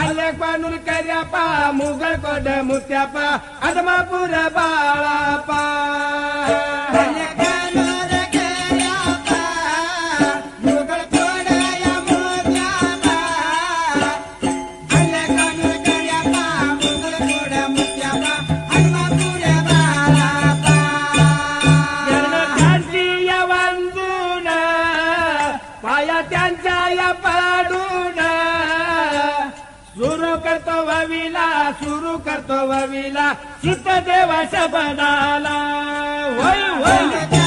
आल्या कर्यापा मुघल कोड मुत्यापा अदमापूर बाळापा. त्यांची पाया त्यांच्या या पाडू सुरू करतो वविला सुरू करतो वविला. चित्त देवा शबदाला. वय वय